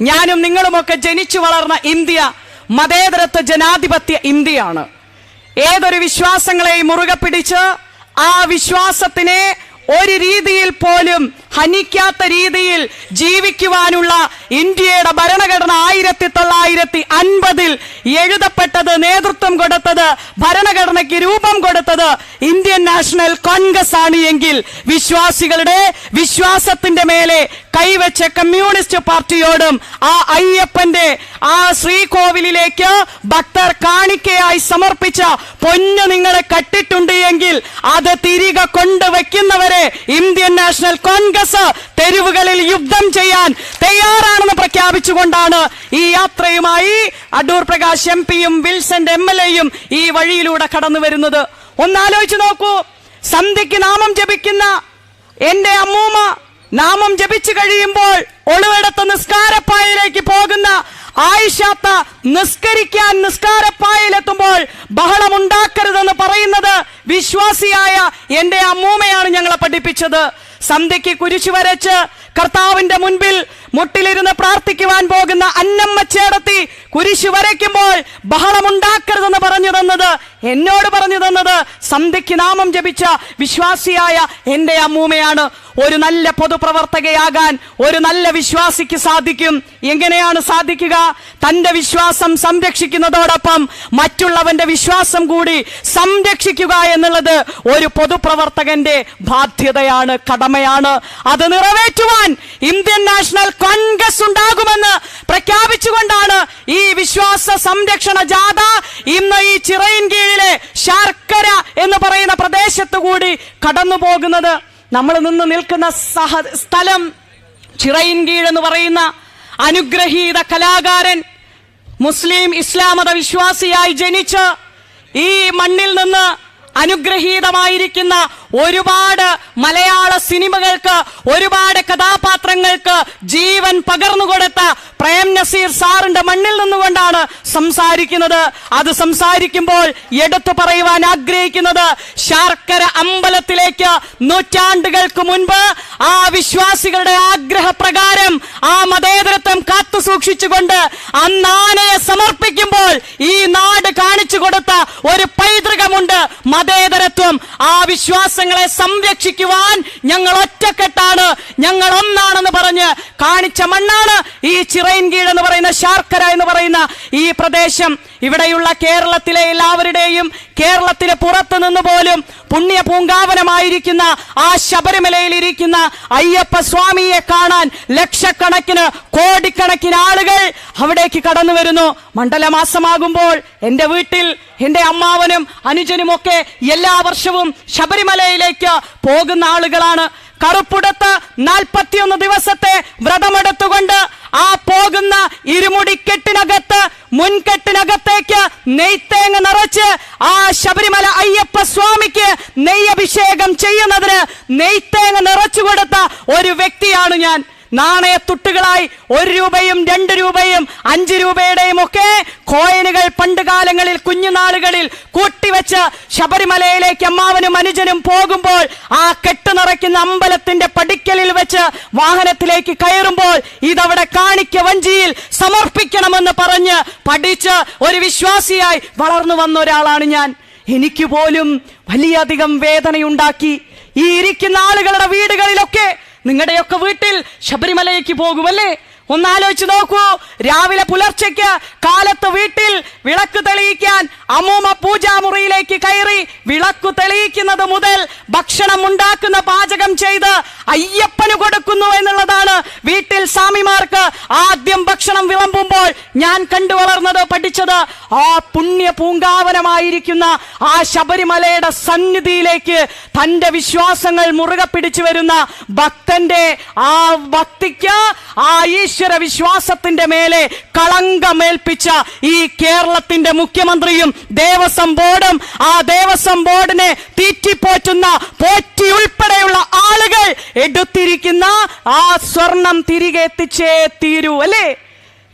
ഞാനും നിങ്ങളുമൊക്കെ ജനിച്ചു വളർന്ന ഇന്ത്യ മതേതരത്വ ജനാധിപത്യ ഇന്ത്യയാണ്. ഏതൊരു വിശ്വാസങ്ങളെയും മുറുകെ പിടിച്ച് ആ വിശ്വാസത്തിനെ ഒരു രീതിയിൽ പോലും ഹനിക്കാത്ത രീതിയിൽ ജീവിക്കുവാനുള്ള ഇന്ത്യയുടെ ഭരണഘടന ആയിരത്തി തൊള്ളായിരത്തി അൻപതിൽ എഴുതപ്പെട്ടത് നേതൃത്വം കൊടുത്തത് ഭരണഘടനയ്ക്ക് രൂപം കൊടുത്തത് ഇന്ത്യൻ നാഷണൽ കോൺഗ്രസ് ആണ് എങ്കിൽ വിശ്വാസികളുടെ വിശ്വാസത്തിന്റെ മേലെ കൈവച്ച കമ്മ്യൂണിസ്റ്റ് പാർട്ടിയോടും ആ അയ്യപ്പന്റെ ആ ശ്രീകോവിലേക്ക് ഭക്തർ കാണിക്കയായി സമർപ്പിച്ച പൊന്നു നിങ്ങളെ കട്ടിട്ടുണ്ട് എങ്കിൽ അത് തിരികെ കൊണ്ടുവയ്ക്കുന്നവരെ ഇന്ത്യൻ നാഷണൽ കോൺഗ്രസ് തെരുവുകളിൽ യുദ്ധം ചെയ്യാൻ തയ്യാറാണെന്ന് പ്രഖ്യാപിച്ചുകൊണ്ടാണ് ഈ യാത്രയുമായി അടൂർ പ്രകാശ് എം പിയും വിൽസന്റെ എം എൽ എയും ഈ വഴിയിലൂടെ കടന്നു വരുന്നത്. ഒന്നാലോചിച്ച് നോക്കൂ. സന്ധ്യയ്ക്ക് നാമം ജപിക്കുന്ന എന്റെ അമ്മൂമ്മ നാമം ജപിച്ചു കഴിയുമ്പോൾ ഒളിവെടുത്ത നിസ്കാരപ്പായയിലേക്ക് പോകുന്ന ആയിഷാത്ത നിസ്കരിക്കാൻ നിസ്കാരപ്പായയിലെത്തുമ്പോൾ ബഹളമുണ്ടാക്കരുതെന്ന് പറയുന്നത് വിശ്വാസിയായ എന്റെ അമ്മൂമ്മയാണ് ഞങ്ങളെ പഠിപ്പിച്ചത്. സന്ധ്യയ്ക്ക് കുരിശു വരച്ച് കർത്താവിന്റെ മുൻപിൽ മുട്ടിലിരുന്ന് പ്രാർത്ഥിക്കുവാൻ പോകുന്ന അന്നമ്മ ചേടത്തി കുരിശു വരയ്ക്കുമ്പോൾ ബഹളമുണ്ടാക്കരുതെന്ന് പറഞ്ഞു തന്നത് എന്നോട് പറഞ്ഞു തന്നത് സന്ധ്യയ്ക്ക് നാമം ജപിച്ച വിശ്വാസിയായ എന്റെ അമ്മൂമ്മയാണ്. ഒരു നല്ല പൊതുപ്രവർത്തകയാകാൻ ഒരു നല്ല വിശ്വാസിക്ക് സാധിക്കും. എങ്ങനെയാണ് സാധിക്കുക? തന്റെ വിശ്വാസം സംരക്ഷിക്കുന്നതോടൊപ്പം മറ്റുള്ളവന്റെ വിശ്വാസം കൂടി സംരക്ഷിക്കുക എന്നുള്ളത് ഒരു പൊതുപ്രവർത്തകന്റെ ബാധ്യതയാണ് കടമയാണ്. അത് നിറവേറ്റുവാൻ ഇന്ത്യൻ നാഷണൽ കോൺഗ്രസ് ഉണ്ടാകുമെന്ന് പ്രഖ്യാപിച്ചുകൊണ്ടാണ് ഈ വിശ്വാസ സംരക്ഷണ ജാഥ ഇന്ന് ഈ ചിറയിൻകീഴിലെ ശർക്കര എന്ന് പറയുന്ന പ്രദേശത്ത് കൂടി കടന്നു പോകുന്നത് നമ്മൾ നിന്ന് നിൽക്കുന്ന സഹ സ്ഥലം ചിറയിൻ എന്ന് പറയുന്ന അനുഗ്രഹീത കലാകാരൻ മുസ്ലിം ഇസ്ലാമത വിശ്വാസിയായി ജനിച്ച് ഈ മണ്ണിൽ നിന്ന് അനുഗ്രഹീതമായിരിക്കുന്ന ഒരുപാട് മലയാള സിനിമകൾക്ക് ഒരുപാട് കഥാപാത്രങ്ങൾക്ക് ജീവൻ പകർന്നു കൊടുത്ത പ്രേം നസീർ സാറിന്റെ മണ്ണിൽ നിന്നുകൊണ്ടാണ് സംസാരിക്കുന്നത്. അത് സംസാരിക്കുമ്പോൾ എടുത്തു പറയുവാൻ ആഗ്രഹിക്കുന്നത് ശർക്കര അമ്പലത്തിലേക്ക് നൂറ്റാണ്ടുകൾക്ക് മുൻപ് ആ വിശ്വാസികളുടെ ആഗ്രഹപ്രകാരം ആ മതേതരത്വം കാത്തു സൂക്ഷിച്ചുകൊണ്ട് അന്നാനയെ സമർപ്പിക്കുമ്പോൾ ഈ നാട് കാണിച്ചു കൊടുത്ത ഒരു പൈതൃകമുണ്ട് മതേതരത്വം. ആ വിശ്വാസങ്ങളെ സംരക്ഷിക്കുവാൻ ഞങ്ങൾ ഒറ്റക്കെട്ടാണ്. ഞങ്ങൾ ഒന്നാണെന്ന് പറഞ്ഞ് കാണിച്ച മണ്ണാണ് ഈ ചിറയിൻകീഴ് എന്ന് പറയുന്ന ശാർക്കര എന്ന് പറയുന്ന ഈ പ്രദേശം. ഇവിടെയുള്ള കേരളത്തിലെ എല്ലാവരുടെയും കേരളത്തിന് പുറത്തു നിന്ന് പോലും പുണ്യ പൂങ്കാവനമായിരിക്കുന്ന ആ ശബരിമലയിൽ ഇരിക്കുന്ന അയ്യപ്പ സ്വാമിയെ കാണാൻ ലക്ഷക്കണക്കിന് കോടിക്കണക്കിന് ആളുകൾ അവിടേക്ക് കടന്നു വരുന്നു. മണ്ഡലമാസമാകുമ്പോൾ എന്റെ വീട്ടിൽ എന്റെ അമ്മാവനും അനുജനും ഒക്കെ എല്ലാ വർഷവും ശബരിമലയിലേക്ക് പോകുന്ന ആളുകളാണ്. കറുപ്പുടത്ത് നാൽപ്പത്തിയൊന്ന് ദിവസത്തെ വ്രതമെടുത്തുകൊണ്ട് ആ പോകുന്ന ഇരുമുടിക്കെട്ടിനകത്ത് മുൻകെട്ടിനകത്തേക്ക് നെയ്ത്തേങ്ങ നിറച്ച് ആ ശബരിമല അയ്യപ്പ സ്വാമിക്ക് നെയ്യഭിഷേകം ചെയ്യുന്നതിന് നെയ്ത്തേങ്ങ നിറച്ചു കൊടുത്ത ഒരു വ്യക്തിയാണ് ഞാൻ. നാണയത്തുട്ടുകളായി ഒരു രൂപയും രണ്ട് രൂപയും അഞ്ച് രൂപയുടെയും ഒക്കെ കോയിനുകൾ പണ്ട് കാലങ്ങളിൽ കുഞ്ഞുനാളുകളിൽ കൂട്ടിവെച്ച് ശബരിമലയിലേക്ക് അമ്മാവനും അനുജനും പോകുമ്പോൾ ആ കെട്ട് നിറയ്ക്കുന്ന അമ്പലത്തിന്റെ പടിക്കലിൽ വെച്ച് വാഹനത്തിലേക്ക് കയറുമ്പോൾ ഇതവിടെ കാണിക്ക വഞ്ചിയിൽ സമർപ്പിക്കണമെന്ന് പറഞ്ഞ് പഠിച്ച് ഒരു വിശ്വാസിയായി വളർന്നു വന്ന ഒരാളാണ് ഞാൻ. എനിക്ക് പോലും വലിയധികം വേദനയുണ്ടാക്കി. ഈ ഇരിക്കുന്ന ആളുകളുടെ വീടുകളിലൊക്കെ നിങ്ങളുടെയൊക്കെ വീട്ടിൽ ശബരിമലയ്ക്ക് പോകുമല്ലേ? ഒന്നാലോചിച്ച് നോക്കൂ. രാവിലെ പുലർച്ചയ്ക്ക് കാലത്ത് വീട്ടിൽ വിളക്ക് തെളിയിക്കാൻ അമ്മൂമ്മ പൂജാമുറിയിലേക്ക് കയറി വിളക്ക് തെളിയിക്കുന്നത് മുതൽ ഭക്ഷണം ഉണ്ടാക്കുന്ന പാചകം ചെയ്ത് അയ്യപ്പന് കൊടുക്കുന്നു എന്നുള്ളതാണ് വീട്ടിൽ സ്വാമിമാർക്ക് ആദ്യം ഭക്ഷണം വിളമ്പുമ്പോൾ ഞാൻ കണ്ടു വളർന്നത് പഠിച്ചത് ആ പുണ്യ പൂങ്കാവനമായിരിക്കുന്ന ആ ശബരിമലയുടെ സന്നിധിയിലേക്ക് തന്റെ വിശ്വാസങ്ങൾ മുറുകെ പിടിച്ചു വരുന്ന ഭക്തന്റെ ആ ഭക്തിക്ക് ആ ഈശ്വര വിശ്വാസത്തിന്റെ മേലെ കളങ്കമേൽപ്പിച്ച ഈ കേരളത്തിന്റെ മുഖ്യമന്ത്രിയും ദേവസ്വം ബോർഡും ആ ദേവസ്വം ബോർഡിനെ തീറ്റിപ്പോറ്റുന്ന പോറ്റി ഉൾപ്പെടെയുള്ള ആളുകൾ എടുത്തിരിക്കുന്ന ആ സ്വർണം തിരികെ എത്തിച്ചേ തീരൂ അല്ലേ?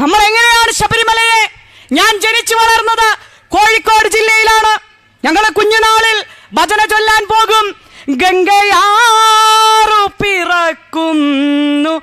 നമ്മൾ എങ്ങനെയാണ് ശബരിമലയെ ഞാൻ ജനിച്ചു വളർന്നത്? കോഴിക്കോട് ജില്ലയിലാണ്. ഞങ്ങളെ കുഞ്ഞുനാളിൽ ഭജന ചൊല്ലാൻ പോകും. ഗംഗയാറു പിറക്കുന്നു.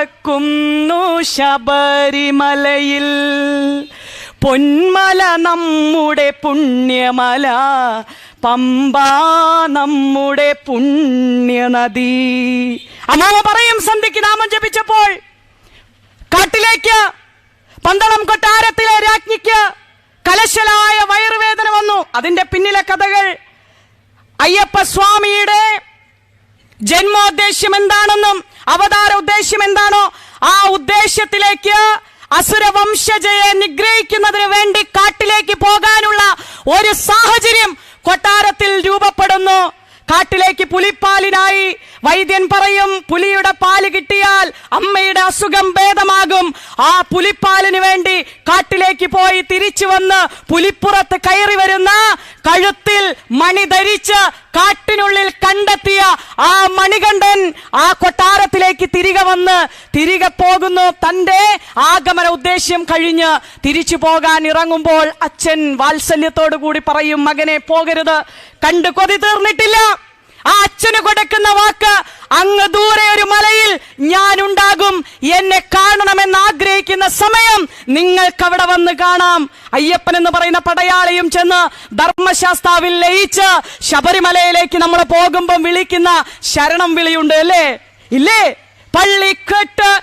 പിറക്കുന്നു ശബരിമലയിൽ. പൊന്മല നമ്മുടെ പുണ്യമല പമ്പ നമ്മുടെ പുണ്യനദി. അമ്മാവ പറയും സന്ധ്യക്ക് നാമം ജപിച്ചപ്പോൾ കാട്ടിലേക്ക് പന്തളം കൊട്ടാരത്തിലെ രാജ്ഞിക്ക് കലശലായ വയറുവേദന വന്നു. അതിന്റെ പിന്നിലെ കഥകൾ അയ്യപ്പ സ്വാമിയുടെ ജന്മോദ്ദേശ്യം എന്താണെന്നും അവതാര ഉദ്ദേശ്യം എന്താണോ ആ ഉദ്ദേശ്യത്തിലേക്ക് അസുര വംശജയെ നിഗ്രഹിക്കുന്നതിന് വേണ്ടി കാട്ടിലേക്ക് പോകാനുള്ള ഒരു സാഹചര്യം കൊട്ടാരത്തിൽ രൂപപ്പെടുന്നു. കാട്ടിലേക്ക് പുലിപ്പാലിനായി വൈദ്യൻ പറയും പുലിയുടെ പാൽ കിട്ടിയാൽ അമ്മയുടെ അസുഖം ഭേദമാകും. ആ പുലിപ്പാലിന് വേണ്ടി കാട്ടിലേക്ക് പോയി തിരിച്ചു വന്ന് പുലിപ്പുറത്ത് കയറി വരുന്ന കഴുത്തിൽ മണി ധരിച്ച് കാട്ടിനുള്ളിൽ കണ്ടെത്തിയ ആ മണികണ്ഠൻ ആ കൊട്ടാരത്തിലേക്ക് തിരികെ വന്ന് തിരികെ പോകുന്നു. തന്റെ ആഗമന ഉദ്ദേശ്യം കഴിഞ്ഞ് തിരിച്ചു പോകാൻ ഇറങ്ങുമ്പോൾ അച്ഛൻ വാത്സല്യത്തോടു കൂടി പറയും മകനെ പോകരുത്. കണ്ടു കൊതി തീർന്നിട്ടില്ല ആ അച്ഛന് കൊടുക്കുന്ന വാക്ക് അങ്ങ് ദൂരെ ഒരു മലയിൽ ഞാനുണ്ടാകും എന്നെ കാണണമെന്ന് ആഗ്രഹിക്കുന്ന സമയം നിങ്ങൾക്ക് അവിടെ വന്ന് കാണാം. അയ്യപ്പൻ എന്ന് പറയുന്ന പടയാളിയും ചെന്ന് ധർമ്മശാസ്താവിൽ ലയിച്ച് ശബരിമലയിലേക്ക് നമ്മൾ പോകുമ്പോൾ വിളിക്കുന്ന ശരണം വിളിയുണ്ട് അല്ലേ? ഇല്ലേ? പള്ളിക്കെട്ട്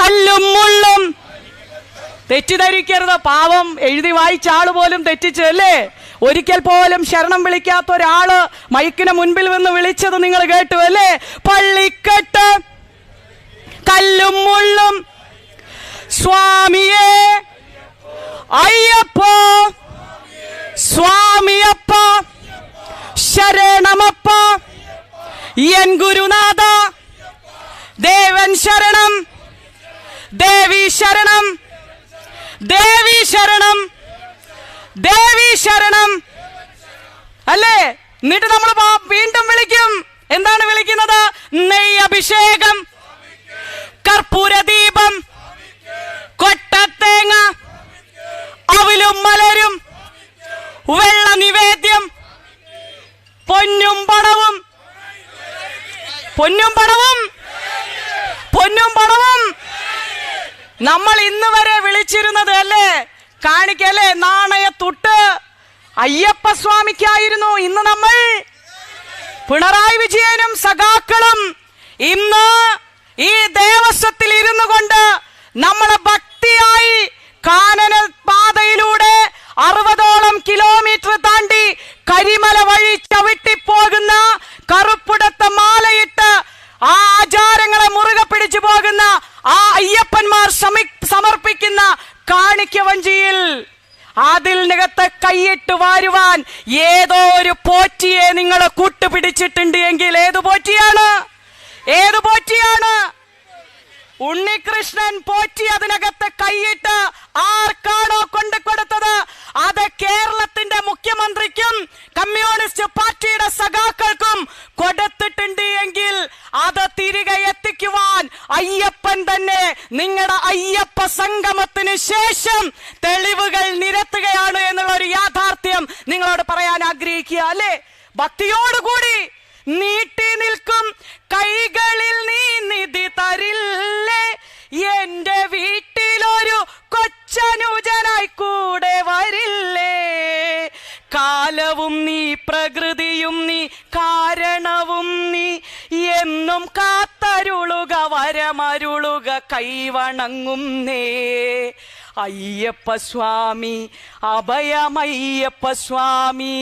കല്ലും മുള്ളും. തെറ്റിദ്ധരിക്കരുത്. പാവം എഴുതി വായിച്ച ആൾ പോലും തെറ്റിച്ചു അല്ലേ? ഒരിക്കൽ പോലും ശരണം വിളിക്കാത്ത ഒരാൾ മൈക്കിന് മുൻപിൽ നിന്ന് വിളിച്ചത് നിങ്ങൾ കേട്ടു അല്ലേ? പള്ളിക്കെട്ട് കല്ലും മുള്ളും. സ്വാമിയെ അയ്യപ്പോ സ്വാമിയപ്പ ശരണമപ്പ എൻ ഗുരുനാഥ ദേവൻ ശരണം ദേവി ശരണം ദേവി ശരണം ദേവി ശരണം. അല്ലേ? എന്നിട്ട് നമ്മൾ വീണ്ടും വിളിക്കും. എന്താണ് വിളിക്കുന്നത്? നെയ്യ് അഭിഷേകം കർപ്പൂര ദീപം കൊട്ടത്തേങ്ങ അവിലും മലരും വെള്ള നിവേദ്യം പൊന്നും പടവും പൊന്നും പടവും പൊന്നും പടവും. നമ്മൾ ഇന്ന് വരെ വിളിച്ചിരുന്നത് അല്ലേ? കാണിക്കല്ലേ? നാണയത്തുട്ട് അയ്യപ്പ സ്വാമിക്കായിരുന്നു ഇന്ന് നമ്മൾ. പിണറായി വിജയനും സഖാക്കളും ഇന്ന് ഈ ദേവസ്വത്തിൽ ഇരുന്നു കൊണ്ട് നമ്മളെ ഭക്തിയായി കാനന പാതയിലൂടെ അറുപതോളം കിലോമീറ്റർ താണ്ടി കരിമല വഴി ചവിട്ടിപ്പോകുന്ന കറുപ്പുടത്ത മാലയിട്ട് ആ ആചാരങ്ങളെ മുറുകെ പിടിച്ചു പോകുന്ന ആ അയ്യപ്പന്മാർ സമി- സമർപ്പിക്കുന്ന കാണിക്ക വഞ്ചിയിൽ അതിൽ നികത്തെ കൈയിട്ട് വാരുവാൻ ഏതോ ഒരു പോറ്റിയെ നിങ്ങളെ കൂട്ടുപിടിച്ചിട്ടുണ്ട് എങ്കിൽ ഏത് പോറ്റിയാണ്? ഏത് പോറ്റിയാണ്? ഉണ്ണികൃഷ്ണൻ പോറ്റി അതിനകത്ത് കൈയിട്ട് ആർക്കാണോ കൊണ്ടു കൊടുത്തത്? അത് കേരളത്തിന്റെ മുഖ്യമന്ത്രിക്കും കമ്മ്യൂണിസ്റ്റ് പാർട്ടിയുടെ സഖാക്കൾക്കും കൊടുത്തിട്ടുണ്ട് എങ്കിൽ അത് തിരികെ എത്തിക്കുവാൻ അയ്യപ്പൻ തന്നെ നിങ്ങളുടെ അയ്യപ്പ സംഗമത്തിന് ശേഷം തെളിവുകൾ നിരത്തുകയാണ് എന്നുള്ള ഒരു യാഥാർത്ഥ്യം നിങ്ങളോട് പറയാൻ ആഗ്രഹിക്കുക അല്ലേ? ഭക്തിയോടുകൂടി നീട്ടി നിൽക്കും. കൈകളിൽ നീ നിധി തരില്ലേ? എന്റെ വീട്ടിലൊരു കൊച്ചനുജനായി കൂടെ വരില്ലേ? കാലവും നീ പ്രകൃതിയും നീ കാരണവും നീ എന്നും കാത്തരുളുക വരമരുളുക കൈവണങ്ങുന്നേ. അയ്യപ്പ സ്വാമി അഭയമയ്യപ്പ സ്വാമി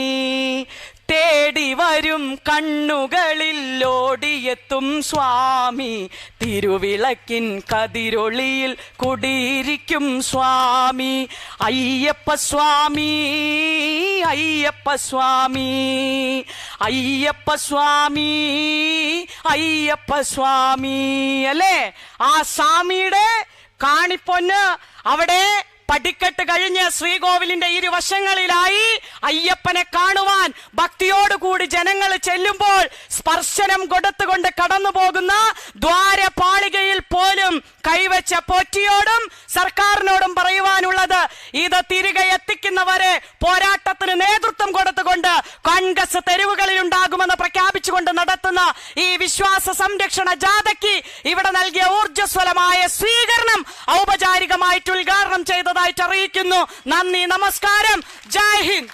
തേടി വരും കണ്ണുകളിൽ ഓടിയെത്തും സ്വാമി. തിരുവിളക്കിൻ കതിരൊളിയിൽ കുടിയിരിക്കും സ്വാമി. അയ്യപ്പ സ്വാമി അയ്യപ്പ സ്വാമി അയ്യപ്പ സ്വാമി അയ്യപ്പ സ്വാമി. അല്ലേ? ആ സ്വാമിയുടെ കാണിപ്പൊന്ന് അവിടെ പടിക്കെട്ട് കഴിഞ്ഞ് ശ്രീകോവിലിന്റെ ഇരുവശങ്ങളിലായി അയ്യപ്പനെ കാണുവാൻ ഭക്തിയോടുകൂടി ജനങ്ങൾ ചെല്ലുമ്പോൾ സ്പർശനം കൊടുത്തുകൊണ്ട് കടന്നു പോകുന്ന ദ്വാരപാളികയിൽ പോലും കൈവച്ച പോറ്റിയോടും സർക്കാരിനോടും പറയുവാനുള്ളത് ഇത് തിരികെ എത്തിക്കുന്നവരെ പോരാട്ടത്തിന് നേതൃത്വം കൊടുത്തുകൊണ്ട് കോൺഗ്രസ് തെരുവുകളിൽ ഉണ്ടാകുമെന്ന് പ്രഖ്യാപിച്ചുകൊണ്ട് നടത്തുന്ന ഈ വിശ്വാസ സംരക്ഷണ ജാഥയ്ക്ക് ഇവിടെ നൽകിയ ഊർജസ്വലമായ സ്വീകരണം ഔപചാരികമായിട്ട് ഉദ്ഘാടനം ചെയ്തതായിട്ട് അറിയിക്കുന്നു നന്ദി നമസ്കാരം. ജയ് ഹിന്ദ്.